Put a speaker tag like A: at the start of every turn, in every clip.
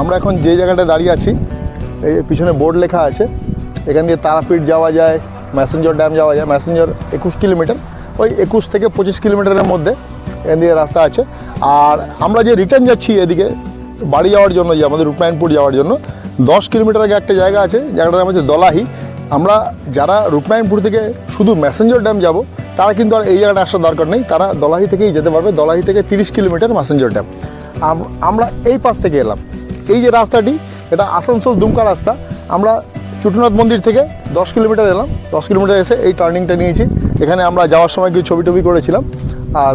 A: আমরা এখন যে জায়গাটায় দাঁড়িয়ে আছি, এই পিছনে বোর্ড লেখা আছে, এখান দিয়ে তারাপীঠ যাওয়া যায় ম্যাসেঞ্জর ড্যাম যাওয়া যায় ম্যাসেঞ্জর একুশ কিলোমিটার, ওই একুশ থেকে পঁচিশ কিলোমিটারের মধ্যে এখান দিয়ে রাস্তা আছে। আর আমরা যে রিটার্ন যাচ্ছি এদিকে, বাড়ি যাওয়ার জন্য যে আমাদের রূপনারায়ণপুর যাওয়ার জন্য, দশ কিলোমিটার আগে একটা জায়গা আছে, জায়গাটার নাম হচ্ছে দলাহি। আমরা যারা রূপনারায়ণপুর থেকে শুধু ম্যাসেঞ্জর ড্যাম যাব, তারা কিন্তু আর এই জায়গাটা আসার দরকার নেই, তারা দলাহি থেকেই যেতে পারবে, দলাহি থেকে তিরিশ কিলোমিটার ম্যাসেঞ্জর ড্যাম। আমরা এই পাশ থেকে এলাম। এই যে রাস্তাটি, এটা আসানসোল দুমকা রাস্তা। আমরা চুটুনাথ মন্দির থেকে দশ কিলোমিটার এলাম। দশ কিলোমিটার এসে এই টার্নিংটা নিয়েছি। এখানে আমরা যাওয়ার সময় কিছু ছবি টবি করেছিলাম। আর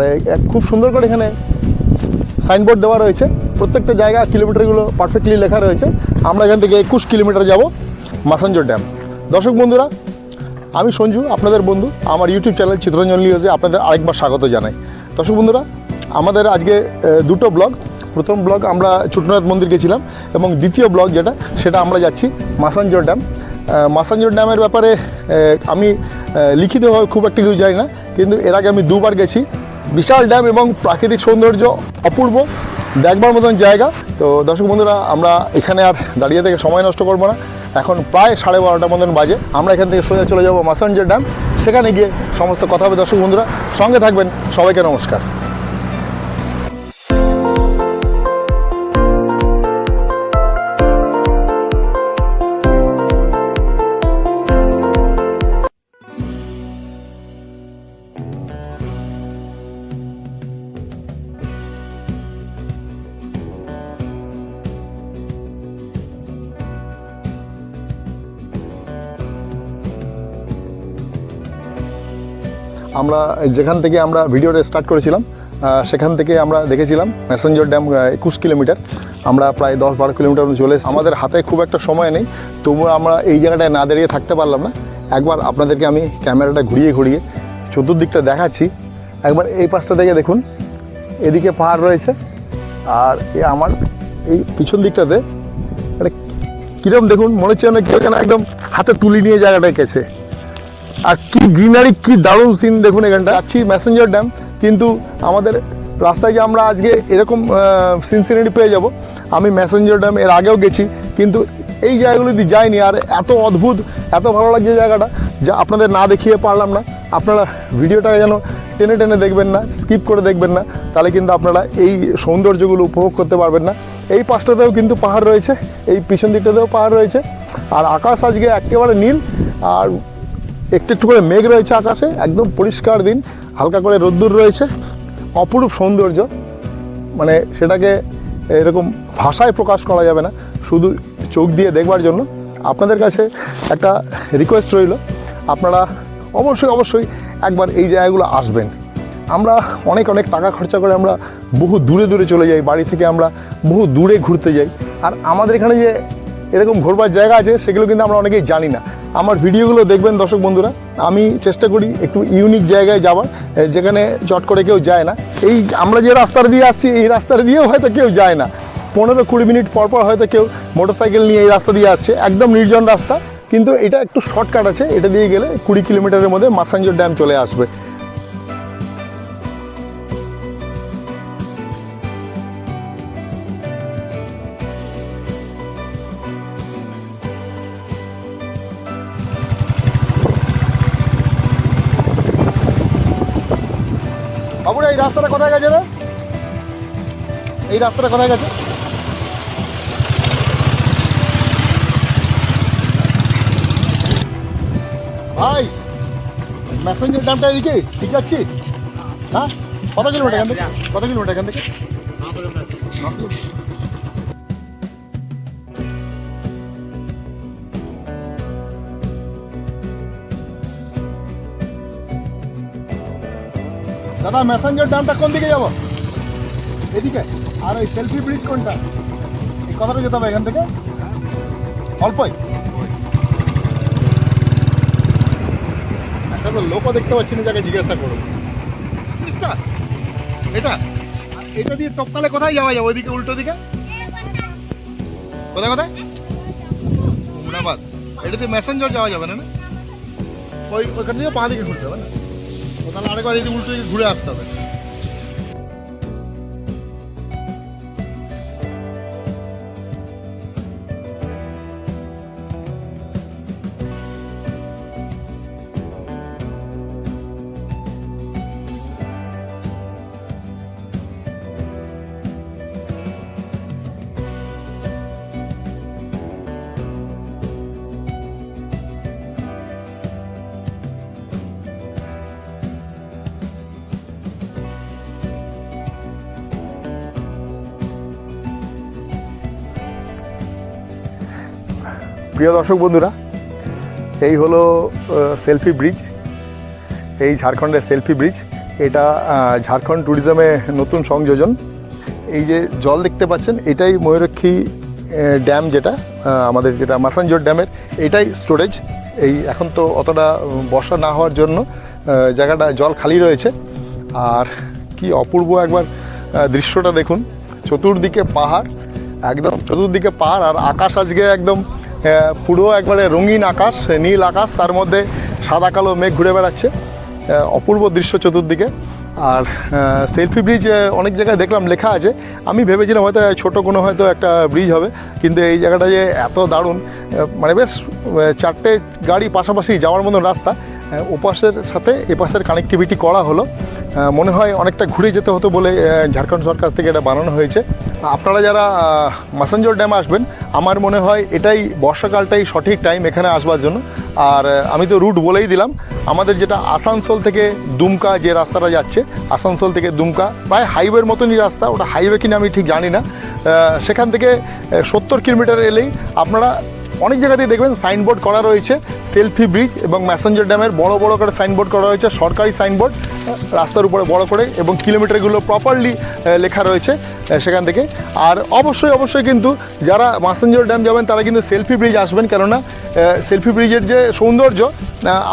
A: খুব সুন্দর করে এখানে সাইনবোর্ড দেওয়া রয়েছে। প্রত্যেকটা জায়গা কিলোমিটারগুলো পারফেক্টলি লেখা রয়েছে। আমরা এখান থেকে একুশ কিলোমিটার যাব মাসাঞ্জোর ড্যাম দর্শক বন্ধুরা, আমি সঞ্জু, আপনাদের বন্ধু। আমার ইউটিউব চ্যানেল চিত্রঞ্জন লিওজে আপনাদের আরেকবার স্বাগত জানাই। দর্শক বন্ধুরা, আমাদের আজকে দুটো ব্লগ প্রথম ব্লগ আমরা চুটনাথ মন্দির গেছিলাম এবং দ্বিতীয় ব্লগ যেটা, সেটা আমরা যাচ্ছি মাসাঞ্জোর ড্যাম। মাসাঞ্জোর ড্যামের ব্যাপারে আমি লিখিতভাবে খুব একটা কিছু জানি না, কিন্তু এর আগে আমি দুবার গেছি। বিশাল ড্যাম এবং প্রাকৃতিক সৌন্দর্য অপূর্ব, দেখবার মতন জায়গা। তো দর্শক বন্ধুরা, আমরা এখানে আর দাঁড়িয়ে থেকে সময় নষ্ট করব না। এখন প্রায় সাড়ে বারোটা মতন বাজে। আমরা এখান থেকে সোজা চলে যাব মাসাঞ্জের ড্যাম। সেখানে গিয়ে সমস্ত কথা হবে দর্শক বন্ধুরা। সঙ্গে থাকবেন। সবাইকে নমস্কার। আমরা যেখান থেকে আমরা ভিডিওটা স্টার্ট করেছিলাম সেখান থেকে আমরা দেখেছিলাম ম্যাসেঞ্জর ড্যাম একুশ কিলোমিটার। আমরা প্রায় দশ বারো কিলোমিটার চলে আমাদের হাতে খুব একটা সময় নেই, তবুও আমরা এই জায়গাটায় না দাঁড়িয়ে থাকতে পারলাম না। একবার আপনাদেরকে আমি ক্যামেরাটা ঘুরিয়ে ঘুরিয়ে চতুর্দিকটা দেখাচ্ছি। একবার এই পাশটা থেকে দেখুন, এদিকে পাহাড় রয়েছে, আর আমার এই পিছন দিকটাতে একটা কিরম দেখুন, মনে হচ্ছে যেন কেউ যেন একদম হাতে তুলি নিয়ে জায়গাটায় গেছে আর কি গ্রিনারি, কি দারুণ সিন দেখুন এখানটা। যাচ্ছি ম্যাসেঞ্জার ড্যাম কিন্তু আমাদের রাস্তায় যে আমরা আজকে এরকম সিন সিনারি পেয়ে যাব, আমি ম্যাসেঞ্জার ড্যাম এর আগেও গেছি, কিন্তু এই জায়গাগুলোতে যাইনি। আর এত অদ্ভুত, এত ভালো লাগছে জায়গাটা, যা আপনাদের না দেখিয়ে পারলাম না। আপনারা ভিডিওটাকে যেন টেনে টেনে দেখবেন না স্কিপ করে দেখবেন না, তাহলে কিন্তু আপনারা এই সৌন্দর্যগুলো উপভোগ করতে পারবেন না। এই পাশটাতেও কিন্তু পাহাড় রয়েছে, এই পিছন দিকটাতেও পাহাড় রয়েছে। আর আকাশ আজকে একেবারে নীল, আর একটু একটু করে মেঘ রয়েছে আকাশে, একদম পরিষ্কার দিন, হালকা করে রোদ্দুর রয়েছে, অপরূপ সৌন্দর্য। মানে সেটাকে এরকম ভাষায় প্রকাশ করা যাবে না, শুধু চোখ দিয়ে দেখবার জন্য। আপনাদের কাছে একটা রিকোয়েস্ট রইল, আপনারা অবশ্যই অবশ্যই একবার এই জায়গাগুলো আসবেন। আমরা অনেক অনেক টাকা খরচা করে আমরা বহু দূরে দূরে চলে যাই, বাড়ি থেকে আমরা বহু দূরে ঘুরতে যাই। আর আমাদের এখানে যে এরকম ঘোরবার জায়গা আছে, সেগুলো কিন্তু আমরা অনেকেই জানি না। আমার ভিডিওগুলো দেখবেন দর্শক বন্ধুরা। আমি চেষ্টা করি একটু ইউনিক জায়গায় যাওয়ার যেখানে চট করে কেউ যায় না। এই আমরা যে রাস্তাটা দিয়ে আসছি, এই রাস্তাটা দিয়েও হয়তো কেউ যায় না। পনেরো কুড়ি মিনিট পর পর হয়তো কেউ মোটরসাইকেল নিয়ে এই রাস্তা দিয়ে আসছে। একদম নির্জন রাস্তা, কিন্তু এটা একটু শর্টকাট আছে। এটা দিয়ে গেলে কুড়ি কিলোমিটারের মধ্যে মাসাঞ্জোর ড্যাম চলে আসবে। বাবুরা, এই রাস্তাটা কোথায় গেছে রে? এই রাস্তাটা কোথায় গেছে? ভাই ম্যাসেঞ্জার ড্যামটা এদিকে ঠিক যাচ্ছি? হ্যাঁ? কত কিলোমিটার এখান থেকে? কত কিলোমিটার এখান থেকে? দাদা ম্যাসেঞ্জার ড্যামটা কোন দিকে যাব? এদিকে। আর ওই সেলফি ব্রিজ কোনটা? এই কথাটা যেতে হবে এখান থেকে। অল্পই। একটা তো লোকও দেখতে পাচ্ছি না যাকে জিজ্ঞাসা করো। ব্রিজটা এটা? এটা দিয়ে টপকালে কোথায় যাওয়া যাবে ওইদিকে উল্টো দিকে? কোথায় কোথায়? মুমনাবাদ এটা দিয়ে ম্যাসেঞ্জার যাওয়া যাবে না না? ওই ওইখান থেকে বাঁ দিকে ঘুরতে হবে না? তাহলে আরেকবার এই উল্টো ঘুরে আসতে হবে। প্রিয় দর্শক বন্ধুরা, এই হলো সেলফি ব্রিজ এই ঝাড়খণ্ডের সেলফি ব্রিজ এটা ঝাড়খণ্ড ট্যুরিজমে নতুন সংযোজন। এই যে জল দেখতে পাচ্ছেন, এটাই ময়ূরক্ষী ড্যাম যেটা আমাদের যেটা মাসানজোর ড্যামের এটাই স্টোরেজ এই এখন তো অতটা বর্ষা না হওয়ার জন্য জায়গাটা জল খালি রয়েছে। আর কি অপূর্ব একবার দৃশ্যটা দেখুন। চতুর্দিকে পাহাড়, একদম চতুর্দিকে পাহাড় আর আকাশ আজকে একদম পুরো একবারে রঙিন আকাশ নীল আকাশ, তার মধ্যে সাদা, কালো মেঘ ঘুরে বেড়াচ্ছে অপূর্ব দৃশ্য চতুর্দিকে। আর সেলফি ব্রিজ অনেক জায়গায় দেখলাম, লেখা আছে। আমি ভেবেছিলাম হয়তো ছোটো কোনো হয়তো একটা ব্রিজ হবে, কিন্তু এই জায়গাটা যে এত দারুণ মানে বেশ চারটে গাড়ি পাশাপাশি যাওয়ার মতন রাস্তা ওপাশের সাথে এপাশের কানেক্টিভিটি করা হলো। মনে হয় অনেকটা ঘুরে যেতে হতো বলে ঝাড়খণ্ড সরকার থেকে এটা বানানো হয়েছে। আপনারা যারা মাসাঞ্জোর ড্যামে আসবেন, আমার মনে হয় এটাই বর্ষাকালটাই সঠিক টাইম এখানে আসবার জন্য। আর আমি তো রুট বলেই দিলাম, আমাদের যেটা আসানসোল থেকে দুমকা যে রাস্তাটা যাচ্ছে, আসানসোল থেকে দুমকা, প্রায় হাইওয়ের মতনই রাস্তা, ওটা হাইওয়ে কিনা আমি ঠিক জানি না। সেখান থেকে সত্তর কিলোমিটার এলেই আপনারা অনেক জায়গাতেই দেখবেন সাইনবোর্ড করা রয়েছে, সেলফি ব্রিজ এবং ম্যাসেঞ্জার ড্যামের বড় বড় করে সাইনবোর্ড করা রয়েছে সরকারি সাইনবোর্ড, রাস্তার উপরে বড় করে এবং কিলোমিটারগুলো প্রপারলি লেখা রয়েছে। সেখান থেকে। আর অবশ্যই অবশ্যই কিন্তু যারা মাসেঞ্জর ড্যাম যাবেন, তারা কিন্তু সেলফি ব্রিজ আসবেন, কেননা সেলফি ব্রিজের যে সৌন্দর্য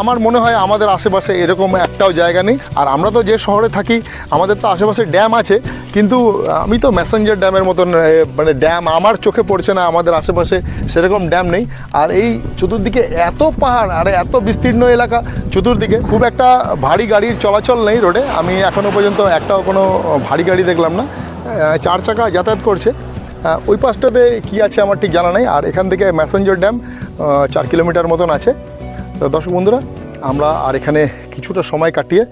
A: আমার মনে হয় আমাদের আশেপাশে এরকম একটাও জায়গা নেই। আর আমরা তো যে শহরে থাকি, আমাদের তো আশেপাশে ড্যাম আছে, কিন্তু আমি তো ম্যাসেঞ্জার ড্যামের মতন মানে ড্যাম আমার চোখে পড়ছে না, আমাদের আশেপাশে সেরকম ড্যাম নেই। আর এই চতুর্দিকে এত পাহাড়, আর এত বিস্তীর্ণ এলাকা, চতুর্দিকে খুব একটা ভারী গাড়ির চলাচল নেই রোডে। আমি এখনও পর্যন্ত একটাও কোনো ভারী গাড়ি দেখলাম না। চার চাকা যাতায়াত করছে। ওই পাশটাতে কী আছে আমার ঠিক জানা নেই। আর এখান থেকে ম্যাসেঞ্জার ড্যাম চার কিলোমিটার মতন আছে। তো দর্শক বন্ধুরা, আমরা আর এখানে কিছুটা সময় কাটিয়ে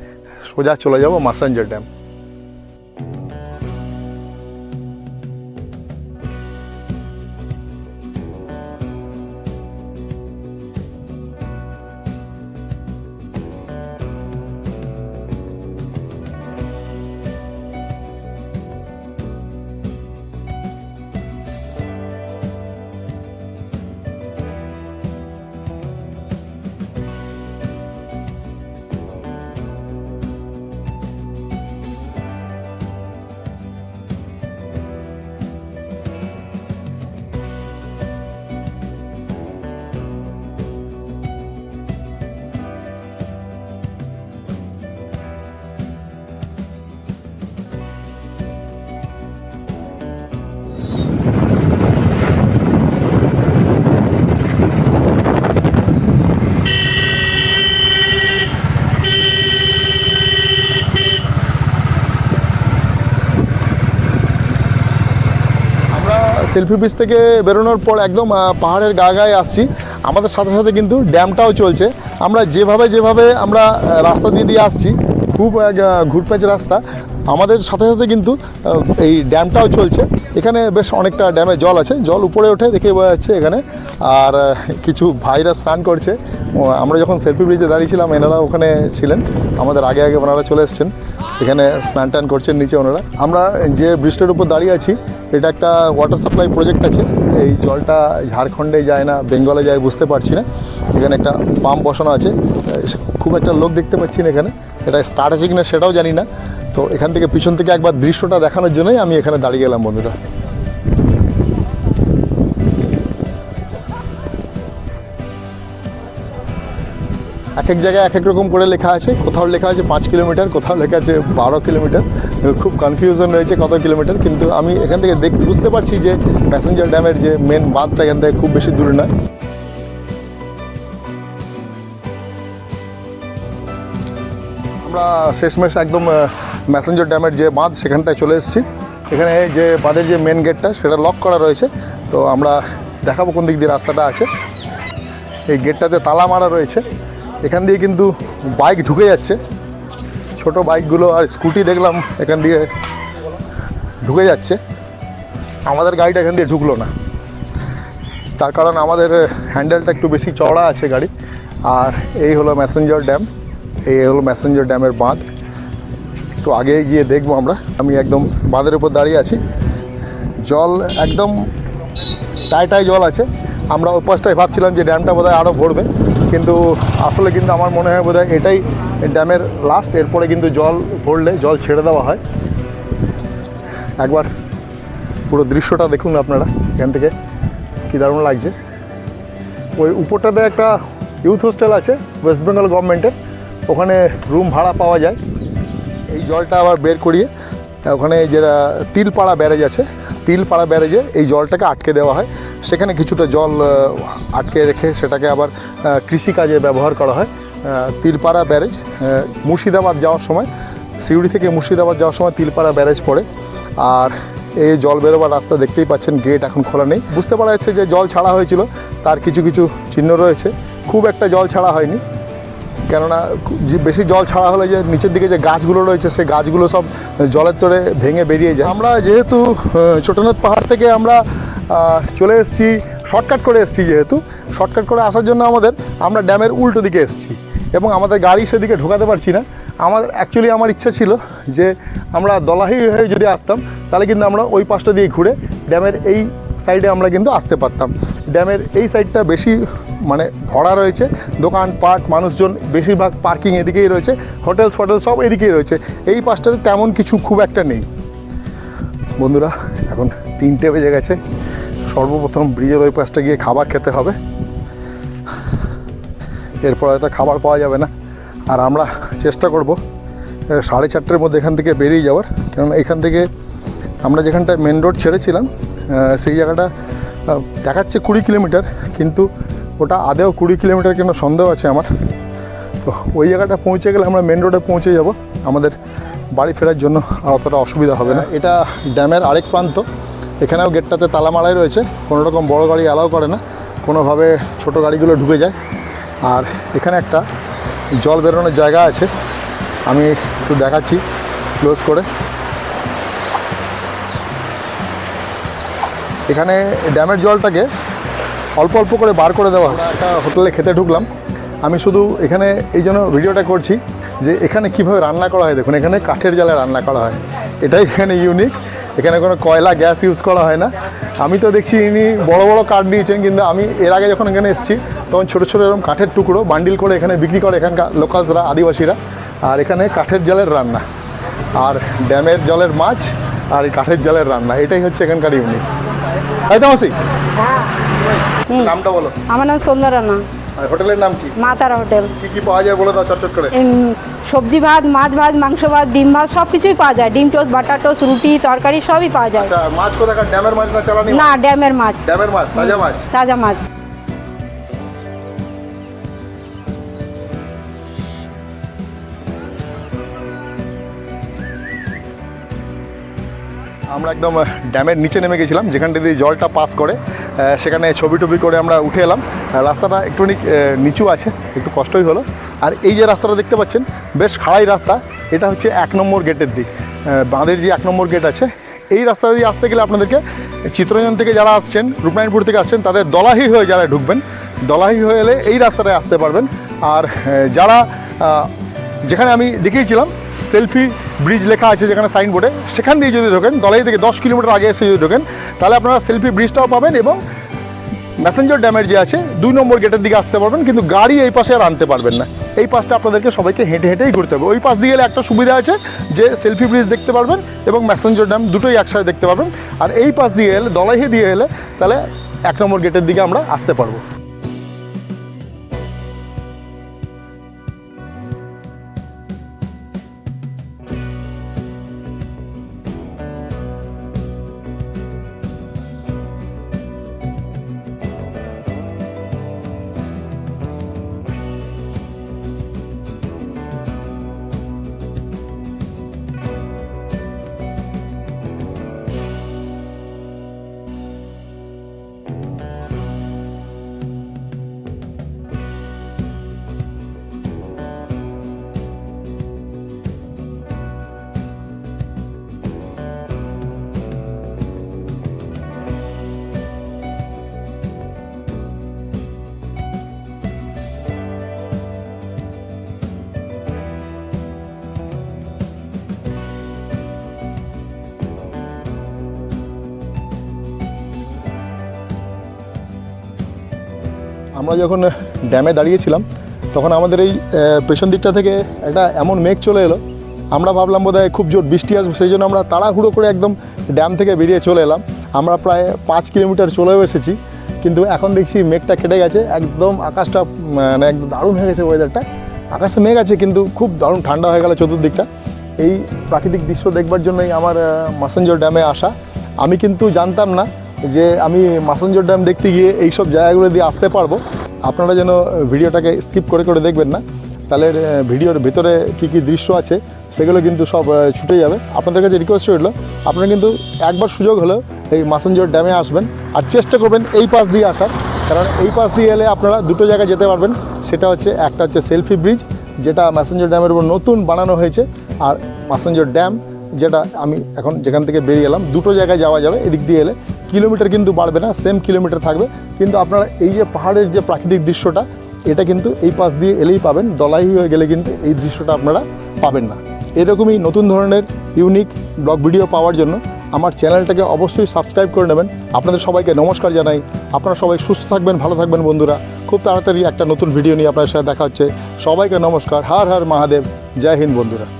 A: সোজা চলে যাব ম্যাসেঞ্জার ড্যাম সেলফি ব্রিজ থেকে বেরোনোর পর একদম পাহাড়ের গা গায়ে আসছি। আমাদের সাথে সাথে কিন্তু ড্যামটাও চলছে। আমরা যেভাবে যেভাবে আমরা রাস্তা দিয়ে দিয়ে আসছি, খুব ঘুরপ্যাচ রাস্তা। আমাদের সাথে সাথে কিন্তু এই ড্যামটাও চলছে। এখানে বেশ অনেকটা ড্যামে জল আছে। জল উপরে ওঠে দেখে বোঝা যাচ্ছে এখানে। আর কিছু ভাইরা স্নান করছে। আমরা যখন সেলফি ব্রিজে দাঁড়িয়েছিলাম, এনারা ওখানে ছিলেন। আমাদের আগে আগে ওনারা চলে এসছেন। এখানে স্নান টান করছেন নিচে ওনারা। আমরা যে ব্রিজটার উপর দাঁড়িয়ে আছি, এটা একটা ওয়াটার সাপ্লাই প্রজেক্ট আছে। এই জলটা ঝাড়খণ্ডে যায় না, বেঙ্গলে যায় বুঝতে পারছি না। এখানে একটা পাম্প বসানো আছে। খুব একটা লোক দেখতে পাচ্ছি না এখানে। এটা স্টার্ট আছে কিনা সেটাও জানি না। তো এখান থেকে পিছন থেকে একবার দৃশ্যটা দেখানোর জন্যই আমি এখানে দাঁড়িয়ে গেলাম, বন্ধুরা। এক এক জায়গায় এক এক রকম করে লেখা আছে। কোথাও লেখা আছে পাঁচ কিলোমিটার, কোথাও লেখা আছে বারো কিলোমিটার। খুব কনফিউশন রয়েছে কত কিলোমিটার, কিন্তু আমি এখান থেকে দেখ, বুঝতে পারছি যে প্যাসেঞ্জার ড্যামের যে মেন বাঁধটা এখান থেকে খুব বেশি দূরে নয়। আমরা শেষমেশ একদম ম্যাসেঞ্জার ড্যামের যে বাঁধ সেখানটায় চলে এসেছি। এখানে যে বাঁধের যে মেন গেটটা সেটা লক করা রয়েছে। তো আমরা দেখাবো কোন দিক দিয়ে রাস্তাটা আছে। এই গেটটাতে তালা মারা রয়েছে। এখান দিয়ে কিন্তু বাইক ঢুকে যাচ্ছে। ছোট বাইকগুলো আর স্কুটি দেখলাম, এখান দিয়ে ঢুকে যাচ্ছে। আমাদের গাড়িটা এখান দিয়ে ঢুকলো না। তার কারণ আমাদের হ্যান্ডেলটা একটু বেশি চওড়া আছে গাড়ি। আর এই হলো ম্যাসেঞ্জার ড্যাম এই হলো ম্যাসেঞ্জার ড্যামের বাঁধ। একটু আগে গিয়ে দেখব আমরা। আমি একদম বাঁধের উপর দাঁড়িয়ে আছি। জল একদম টাই টাই জল আছে। আমরা পাশটায় ভাবছিলাম যে ড্যামটা বোধহয় আরও ভরবে। কিন্তু আসলে কিন্তু আমার মনে হয় বোধহয় এটাই ড্যামের লাস্ট এরপরে কিন্তু জল ভরলে, জল ছেড়ে দেওয়া হয়। একবার পুরো দৃশ্যটা দেখুন আপনারা, এখান থেকে কী দারুণ লাগছে। ওই উপরটাতে একটা ইউথ হোস্টেল আছে ওয়েস্ট বেঙ্গল গভর্নমেন্টের ওখানে রুম ভাড়া পাওয়া যায়। এই জলটা আবার বের করিয়ে ওখানে যেটা তিলপাড়া ব্যারেজ আছে, তিলপাড়া ব্যারেজে এই জলটাকে আটকে দেওয়া হয়। সেখানে কিছুটা জল আটকে রেখে সেটাকে আবার কৃষিকাজে ব্যবহার করা হয়। তিলপাড়া ব্যারেজ মুর্শিদাবাদ যাওয়ার সময়, সিউড়ি থেকে মুর্শিদাবাদ যাওয়ার সময় তিলপাড়া ব্যারেজ পড়ে। আর এই জল বেরোবার রাস্তা দেখতেই পাচ্ছেন, গেট এখন খোলা নেই। বুঝতে পারা যাচ্ছে যে জল ছাড়া হয়েছিল, তার কিছু কিছু চিহ্ন রয়েছে। খুব একটা জল ছাড়া হয়নি। কেননা বেশি জল ছাড়া হলে যে নিচের দিকে যে গাছগুলো রয়েছে, সেই গাছগুলো সব জলের তরে ভেঙে বেরিয়ে যায়। আমরা যেহেতু ছোটনাথ পাহাড় থেকে আমরা চলে এসেছি, শর্টকাট করে এসেছি যেহেতু, শর্টকাট করে আসার জন্য আমাদের, আমরা ড্যামের উল্টো দিকে এসেছি। এবং আমাদের গাড়ি সেদিকে ঢোকাতে পারছি না। আমার অ্যাকচুয়ালি আমার ইচ্ছা ছিল যে আমরা দলাহি হয়ে যদি আসতাম, তাহলে কিন্তু আমরা ওই পাশটা দিয়ে ঘুরে ড্যামের এই সাইডে আমরা কিন্তু আসতে পারতাম। ড্যামের এই সাইডটা বেশি মানে ভরা রয়েছে। দোকানপাট, মানুষজন, বেশিরভাগ পার্কিং এদিকেই রয়েছে। হোটেলস ফটেল সব এদিকেই রয়েছে। এই পাশটাতে তেমন কিছু খুব একটা নেই। বন্ধুরা, এখন তিনটে বেজে গেছে। সর্বপ্রথম ব্রিজের ওই পাশটা গিয়ে খাবার খেতে হবে। এরপর হয়তো খাবার পাওয়া যাবে না। আর আমরা চেষ্টা করব সাড়ে চারটের মধ্যে এখান থেকে বেরিয়ে যাওয়ার। কারণ এখান থেকে আমরা যেখানটায় মেন রোড ছেড়েছিলাম সেই জায়গাটা দেখাচ্ছে কুড়ি কিলোমিটার। কিন্তু ওটা আদেও কুড়ি কিলোমিটার কেন সন্দেহ আছে আমার। তো ওই জায়গাটা পৌঁছে গেলে আমরা মেন রোডে পৌঁছে যাব। আমাদের বাড়ি ফেরার জন্য আর অতটা অসুবিধা হবে না। এটা ড্যামের আরেক প্রান্ত। এখানেও গেটটাতে তালা মারাই রয়েছে। কোনো রকম বড় গাড়ি অ্যালাউ করে না। কোনোভাবে ছোট গাড়িগুলো ঢুকে যায়। আর এখানে একটা জল বেরোনোর জায়গা আছে। আমি একটু দেখাচ্ছি ক্লোজ করে। এখানে ড্যামের জলটাকে অল্প অল্প করে বার করে দেওয়া হচ্ছে। হোটেলে খেতে ঢুকলাম। আমি শুধু এখানে এই জন্য ভিডিওটা করছি যে এখানে কীভাবে রান্না করা হয়। দেখুন, এখানে কাঠের জালে রান্না করা হয়। এটাই এখানে ইউনিক এখানে কোনো কয়লা গ্যাস ইউজ করা হয় না। আমি তো দেখছি ইনি বড় বড় কাঠ দিয়েছেন, কিন্তু আমি এর আগে যখন এখানে এসেছি, তখন ছোটো ছোটো এরকম কাঠের টুকরো বান্ডিল করে এখানে বিক্রি করে এখানকার লোকালসরা আদিবাসীরা। আর এখানে কাঠের জালের রান্না। আর ড্যামের জলের মাছ আর কাঠের জলের রান্না। এটাই হচ্ছে এখানকার ইউনিক তাই তো মাসি নামটা বলো।
B: আমার নাম সন্ধ্যা রানা।
A: আর হোটেলের নাম কি?
B: মাতারা হোটেল।
A: কি কি পাওয়া যায় বলে দাও চটচট করে।
B: সবজি ভাত মাছ ভাত মাংস ভাত ডিম ভাত সব কিছুই পাওয়া যায়। ডিম টোস্ট বাটার টোস্ট রুটি তরকারি সবই পাওয়া যায়।
A: আচ্ছা মাছ কোথাকার? ড্যামের মাছ না চালানি মাছ?
B: না ড্যামের মাছ।
A: ড্যামের মাছ তাজা মাছ?
B: তাজা মাছ।
A: আমরা একদম ড্যামের নিচে নেমে গেছিলাম যেখানটা দিয়ে জলটা পাস করে সেখানে ছবি টবি করে আমরা উঠে এলাম। রাস্তাটা একটুখানি নিচু আছে, একটু কষ্টই হলো। আর এই যে রাস্তাটা দেখতে পাচ্ছেন, বেশ খাড়াই রাস্তা, এটা হচ্ছে এক নম্বর গেটের দিক। বাঁধের যে এক নম্বর গেট আছে, এই রাস্তা দিয়ে আসতে গেলে আপনাদেরকে চিত্রঞ্জন থেকে যারা আসছেন, রূপনারায়ণপুর থেকে আসছেন, তাদের দলাহি হয়ে যারা ঢুকবেন, দলাহি হয়ে এলে এই রাস্তাটায় আসতে পারবেন। আর যারা যেখানে আমি দেখিয়েছিলাম সেলফি ব্রিজ লেখা আছে যেখানে সাইনবোর্ডে সেখান দিয়ে যদি ঢোকেন, দলাই থেকে দশ কিলোমিটার আগে এসে যদি ঢোকেন, তাহলে আপনারা সেলফি ব্রিজটাও পাবেন এবং ম্যাসেঞ্জার ড্যামের যে আছে, দুই নম্বর গেটের দিকে আসতে পারবেন, কিন্তু গাড়ি এই পাশে আর আনতে পারবেন না। এই পাশটা আপনাদেরকে সবাইকে হেঁটে হেঁটেই ঘুরতে হবে। ওই পাশ দিয়ে গেলে একটা সুবিধা আছে যে সেলফি ব্রিজ দেখতে পারবেন এবং ম্যাসেঞ্জার ড্যাম দুটোই একসাথে দেখতে পারবেন। আর এই পাশ দিয়ে এলে দলাইহে দিয়ে এলে তাহলে এক নম্বর গেটের দিকে আমরা আসতে পারব। আমরা যখন ড্যামে দাঁড়িয়েছিলাম, তখন আমাদের এই পেছন দিকটা থেকে একটা এমন মেঘ চলে এলো। আমরা ভাবলাম বোধহয় খুব জোর বৃষ্টি আসবে, সেই জন্য আমরা তাড়াহুড়ো করে একদম ড্যাম থেকে বেরিয়ে চলে এলাম। আমরা প্রায় পাঁচ কিলোমিটার চলেও এসেছি, কিন্তু এখন দেখছি মেঘটা কেটে গেছে, একদম আকাশটা মানে একদম দারুণ হয়ে গেছে ওয়েদারটা আকাশে মেঘ আছে, কিন্তু খুব দারুণ ঠান্ডা হয়ে গেল চতুর্দিকটা। এই প্রাকৃতিক দৃশ্য দেখবার জন্যই আমার মাসাঞ্জোর ড্যামে আসা। আমি কিন্তু জানতাম না যে আমি মাসাঞ্জোর ড্যাম দেখতে গিয়ে এই সব জায়গাগুলো দিয়ে আসতে পারব। আপনারা যেন ভিডিওটাকে স্কিপ করে করে দেখবেন না। তাহলে ভিডিওর ভেতরে কী কী দৃশ্য আছে, সেগুলো কিন্তু সব ছুটে যাবে। আপনাদের কাছে রিকোয়েস্ট রইল, আপনারা কিন্তু একবার সুযোগ হলেও এই মাসাঞ্জোর ড্যামে আসবেন আর চেষ্টা করবেন এই পাশ দিয়ে আসার। কারণ এই পাশ দিয়ে এলে আপনারা দুটো জায়গায় যেতে পারবেন, সেটা হচ্ছে একটা হচ্ছে সেলফি ব্রিজ যেটা ম্যাসেঞ্জার ড্যামের উপর নতুন বানানো হয়েছে, আর ম্যাসেঞ্জার ড্যাম, যেটা আমি এখন যেখান থেকে বেরিয়ে এলাম, দুটো জায়গায় যাওয়া যাবে, এদিক দিয়ে এলে। কিলোমিটার কিন্তু বাড়বে না সেম কিলোমিটার থাকবে। কিন্তু আপনারা এই যে পাহাড়ের যে প্রাকৃতিক দৃশ্যটা, এটা কিন্তু এই পাশ দিয়ে এলেই পাবেন, দলাই হয়ে গেলে কিন্তু এই দৃশ্যটা আপনারা পাবেন না। এরকমই নতুন ধরনের ইউনিক ব্লগ ভিডিও পাওয়ার জন্য আমার চ্যানেলটাকে অবশ্যই সাবস্ক্রাইব করে নেবেন। আপনাদের সবাইকে নমস্কার জানাই। আপনারা সবাই সুস্থ থাকবেন, ভালো থাকবেন বন্ধুরা। খুব তাড়াতাড়ি একটা নতুন ভিডিও নিয়ে আপনার সাথে দেখা হচ্ছে। সবাইকে নমস্কার। হার হার মহাদেব। জয় হিন্দ বন্ধুরা।